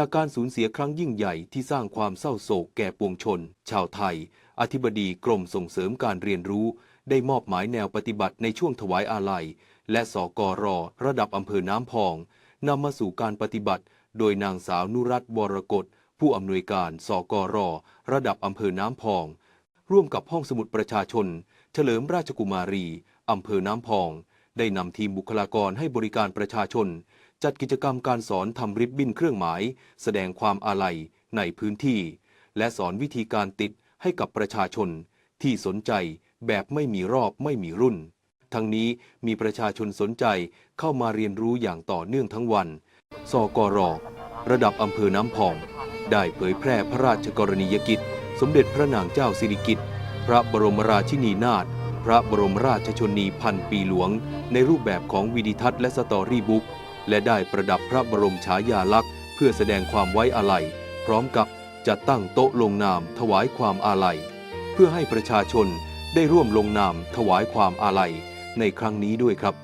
จากการสูญเสียครั้งยิ่งใหญ่ที่สร้างความเศร้าโศกแก่ปวงชน ชาวไทย อธิบดีกรมส่งเสริมการเรียนรู้ ได้มอบหมายแนวปฏิบัติในช่วงถวายอาลัย และสกรระดับอำเภอน้ำพองนำมาสู่การปฏิบัติ โดยนางสาวนุรัตน์วรกฎผู้อำนวยการสกรระดับอำเภอน้ำพอง ร่วมกับห้องสมุดประชาชน เฉลิมราชกุมารีอำเภอน้ำพอง ได้นำทีมบุคลากรให้บริการประชาชน จัดกิจกรรมการสอนทำริบบิ้นเครื่องหมาย แสดงความอาลัยในพื้นที่ และสอนวิธีการติดให้กับประชาชน ที่สนใจแบบไม่มีรอบไม่มีรุ่น ทั้งนี้มีประชาชนสนใจเข้ามาเรียนรู้อย่างต่อเนื่องทั้งวัน สกร ระดับอำเภอน้ำพอง ได้เผยแพร่พระราชกรณียกิจ สมเด็จพระนางเจ้าสิริกิติ์พระบรมราชินีนาถพระบรมราชชนนีพันปีหลวง ในรูปแบบของวิดิทัศน์และสตอรี่บุ๊ก และได้ประดับพระบรมฉายาลักษณ์ เพื่อแสดงความไว้อาลัย พร้อมกับจัดตั้งโต๊ะลงนามถวายความอาลัย เพื่อให้ประชาชนได้ร่วมลงนามถวายความอาลัยในครั้งนี้ด้วยครับ